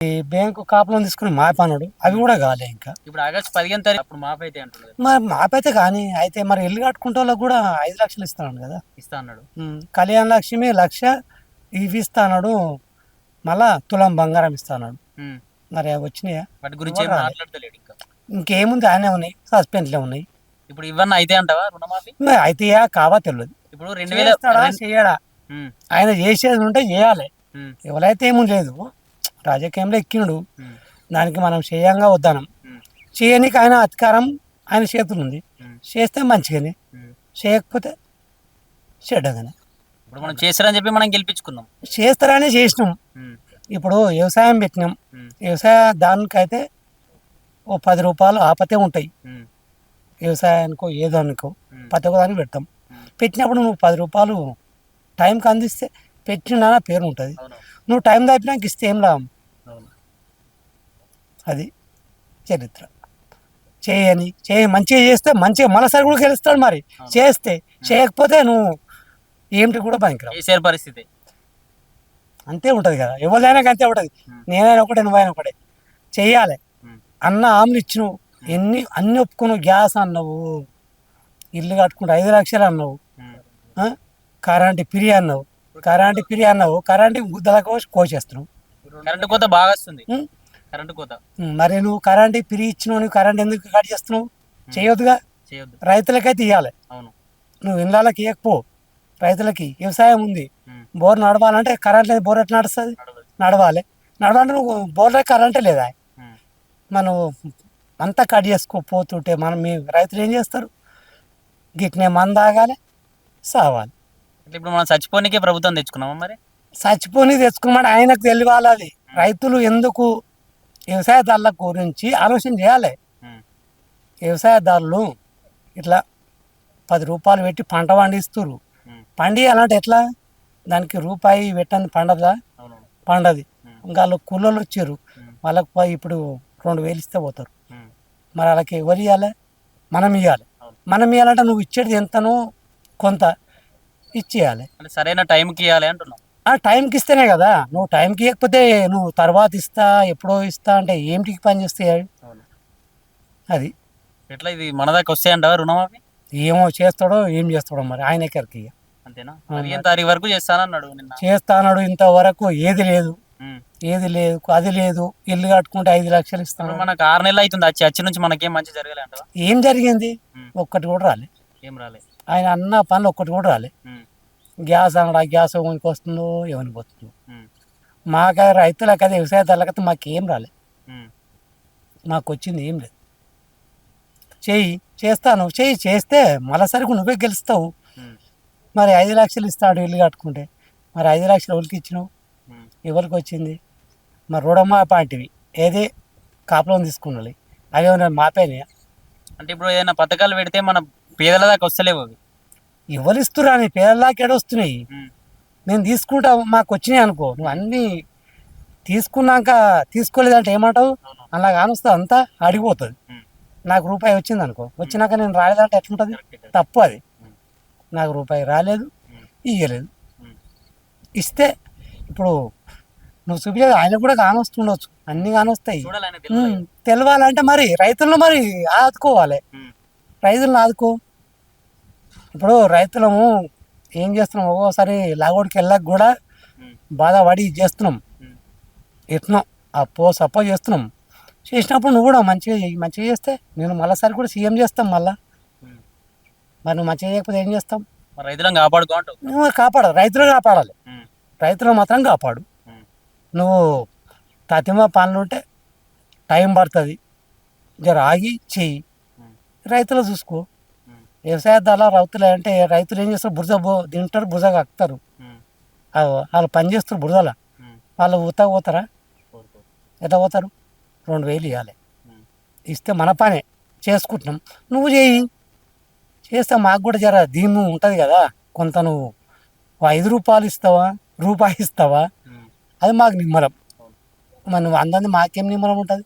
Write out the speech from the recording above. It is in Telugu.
ఈ బ్యాంకు కాపులను తీసుకుని మాపన్నాడు అవి కూడా కాలే ఇంకా. ఇప్పుడు ఆగస్ట్ పదిహేను తారీఖు అప్పుడు మాఫ్ అయితే అంటున్నారు మరి మాపైతే కానీ అయితే మరి ఇల్లు కట్టుకుంటే వాళ్ళకి కూడా ఐదు లక్షలు ఇస్తున్నాడు కదా. ఇస్తా అన్నాడు. ఉమ్, కళ్యాణ లక్ష్మి లక్ష ఇవి ఇస్తాడు మళ్ళా తులం బంగారం ఇస్తాడు ఉమ్. మరి అవి వచ్చినాయా? వాటి గురించి ఏం రాలే. మాట్లాడతలేడు ఇంకా. ఇంకేముంది ఆయనే ఉన్నాయి సస్పెన్స్లే ఉన్నాయి. ఇప్పుడు ఇవన్నీ అయితే అంటావా రుణమాఫీ? మరి అయితే కావా తెలియదు ఇప్పుడు రెండు వేల చేస్తాడా చేయడా? ఆయన చేసేది ఉంటే చేయాలి. ఎవరైతే ఏమీ లేదు రాజకీయంలో ఎక్కినడు. దానికి మనం చేయంగా వద్దానం చేయనికి ఆయన అధికారం ఆయన చేతులు ఉంది చేస్తే మంచిగానే. చేయకపోతే చెడ్డగానే. ఇప్పుడు మనం చేస్తారని చెప్పి మనం గెలిపించుకున్నాం. చేస్తారనే చేసినాం. ఇప్పుడు వ్యవసాయం పెట్టినాం. వ్యవసాయ దానికైతే ఓ పది రూపాయలు ఆపతే ఉంటాయి. వ్యవసాయానికో ఏదానికో ప్రతి ఒక్కదానికి పెడతాం. ఉమ్. పెట్టినప్పుడు నువ్వు పది రూపాయలు టైంకి అందిస్తే పెట్టిన పేరు ఉంటుంది. నువ్వు టైం దాపినాక ఇస్తే ఏం లాభం? అది చరిత్ర. చేయని చేయ మంచిగా చేస్తే మంచిగా మనసారి కూడా గెలుస్తాడు మరి. చేస్తే చేయకపోతే నువ్వు ఏమిటి కూడా పనికిరావు. కేసీఆర్ పరిస్థితి? అంతే ఉంటుంది కదా. ఎవరిదైనా అంతే ఉంటుంది. నేనైనా ఒకటే నువ్వైనా ఒకటే. చెయ్యాలి ఉమ్, అన్న ఆమెలు ఇచ్చినావు. ఎన్ని అన్ని ఒప్పుకున్నావు? గ్యాస్ అన్నావు. ఇల్లు కట్టుకుంటూ ఐదు లక్షలు అన్నావు? కరెంటు పిరి అన్నావు. కరెంటు పిరి అన్నావు. కరెంటు గుద్దలకు కోసేస్తున్నావు. కరెంటు కోత బాగా వస్తుంది. కరెంటు కోత. మరి నువ్వు కరెంటు పిరి ఇచ్చినావు నువ్వు కరెంట్ ఎందుకు కట్ చేస్తున్నావు? చేయొద్దుగా? చేయొద్దు. రైతులకైతే ఇవ్వాలి అవును. నువ్వు ఇళ్ళకి ఇవ్వకపో రైతులకి వ్యవసాయం ఉంది. బోర్ నడవాలంటే కరెంట్ లేదు బోర్ ఎట్లా నడుస్తుంది. నడవాలి. నడవాలంటే నువ్వు బోర్లో కరెంటే లేదా? మనం అంతా కట్ చేసుకోపోతుంటే మనం మీ రైతులు ఏం చేస్తారు? గిట్నే మంద ఆగాలి సావాలి. ఇప్పుడు మనం చచ్చిపోనికే ప్రభుత్వం తెచ్చుకున్నామా మరి? చచ్చిపోని తెచ్చుకున్నాడు. ఆయనకు తెలియాలి అది రైతులు ఎందుకు వ్యవసాయదారుల గురించి ఆలోచన చేయాలి? వ్యవసాయదారులు ఇట్లా పది రూపాయలు పెట్టి పంట పండిస్తారు పండియాలంటే ఎట్లా? దానికి రూపాయి పెట్టని పండదా? పండది. ఇంకా వాళ్ళు కూలోళ్ళు వచ్చారు. వాళ్ళకి పోయి ఇప్పుడు రెండు వేలు ఇస్తే పోతారు. మరి వాళ్ళకి ఎవరు ఇవ్వాలి మనం ఇవ్వాలి. మనం ఇవ్వాలంటే నువ్వు ఇచ్చేది ఎంతనో కొంత. ఇచ్చేయాలి. అంటే సరైన టైంకి ఇవ్వాలి అంటున్నాం ఆ టైంకి ఇస్తేనే కదా. నువ్వు టైంకి ఇవ్వకపోతే నువ్వు తర్వాత ఇస్తా ఎప్పుడో ఇస్తా అంటే ఏమిటికి పని చేస్తాయి అది. ఎట్లా ఇది మన దాకా వస్తాయంటావా రుణమాఫీ ఏమో చేస్తాడో ఏం చేస్తాడో మరి ఆయన ఎక్కడికి అంతేనా? పదిహేను తారీఖు వరకు చేస్తానన్నాడు నిన్న? చేస్తాడు ఇంతవరకు ఏది లేదు. ఏది లేదు అది లేదు. ఇల్లు కట్టుకుంటే ఐదు లక్షలు ఇస్తాను. మనకు ఆరు నెలలు అవుతుంది వచ్చి వచ్చి నుంచి మనకేం మంచి జరగలే అంటావా? ఏం జరిగింది? ఒక్కటి కూడా రాలే. ఏం రాలే. ఆయన అన్న పనులు ఒక్కటి కూడా రాలే. గ్యాస్ అన్నాడు ఆ గ్యాస్ ఎవరికి వస్తుందో ఎవరికి పోతుందో. మాకు రైతులకు అది వ్యవసాయదారులకైతే మాకేం రాలే. మాకు వచ్చింది ఏం లేదు. చెయ్యి చేస్తాను. చెయ్యి చేస్తే మళ్ళీసరికి నువ్వే గెలుస్తావు. మరి ఐదు లక్షలు ఇస్తాడు ఇల్లు కట్టుకుంటే. మరి ఐదు లక్షలు ఎవరికి ఇచ్చినావు. ఎవరికి వచ్చింది? మరి రుణమా పాంటివి ఏది కాపులం తీసుకున్నాలి. అవి ఏమైనా మాపేనాయా? అంటే ఇప్పుడు ఏదైనా పథకాలు పెడితే మన పేదల దాకా వస్తలేవు అవి. ఎవరు ఇస్తురా నీ పేదలాకి వస్తున్నాయి? ఉమ్, నేను తీసుకుంటా మాకు వచ్చినాయి అనుకో. నువ్వు అన్నీ తీసుకున్నాక తీసుకోలేదంటే ఏమంటావు? అలా కానొస్తుంది అంతా అడిగిపోతుంది నాకు రూపాయి వచ్చింది అనుకో. వచ్చినాక నేను రాలేదంటే ఎట్లుంటుంది. తప్పు అది. నాకు రూపాయి రాలేదు ఇయ్యలేదు. ఇస్తే ఇప్పుడు నువ్వు చూపించేది ఆయన కూడా కానొస్తుండొచ్చు. అన్నీ కానొస్తాయి. తెలవాలంటే మరి రైతులను మరి ఆదుకోవాలి. రైతులను ఆదుకో. ఇప్పుడు రైతులము ఏం చేస్తున్నాం? ఒక్కోసారి లాగోడికి వెళ్ళక కూడా బాధపడి చేస్తున్నాం. ఎట్నో అప్పో సప్పో చేస్తున్నాం. చేసినప్పుడు నువ్వు కూడా మంచిగా చెయ్యి మంచిగా చేస్తే నేను మళ్ళీసారి కూడా సీఎం చేస్తాం మళ్ళా. మరి నువ్వు మంచిగా చేయకపోతే ఏం చేస్తాం? రైతులను కాపాడుకో కాపాడాలి. రైతులు కాపాడాలి. రైతులు మాత్రం కాపాడు. నువ్వు తతిమ పనులు ఉంటే టైం పడుతుంది. జర ఆగి చెయ్యి. రైతులు చూసుకో. ఉమ్, వ్యవసాయదారుల రైతులు అంటే రైతులు ఏం చేస్తారు? బురద బో తింటారు బురద కక్కుతారు. వాళ్ళు పని చేస్తారు బురదల. వాళ్ళు ఊతా పోతారా. ఎట్లా పోతారు? రెండు వేలు ఇవ్వాలి ఇస్తే మన పనే. చేసుకుంటున్నాం. నువ్వు చేయి చేస్తే మాకు కూడా జర దీన్ని ఉంటుంది కదా. కొంత నువ్వు ఐదు రూపాయలు ఇస్తావా? రూపాయి ఇస్తావా? అది మాకు నిమ్మరం. మనం మరి అందరిది మాకేం నిమ్మరం ఉంటుంది?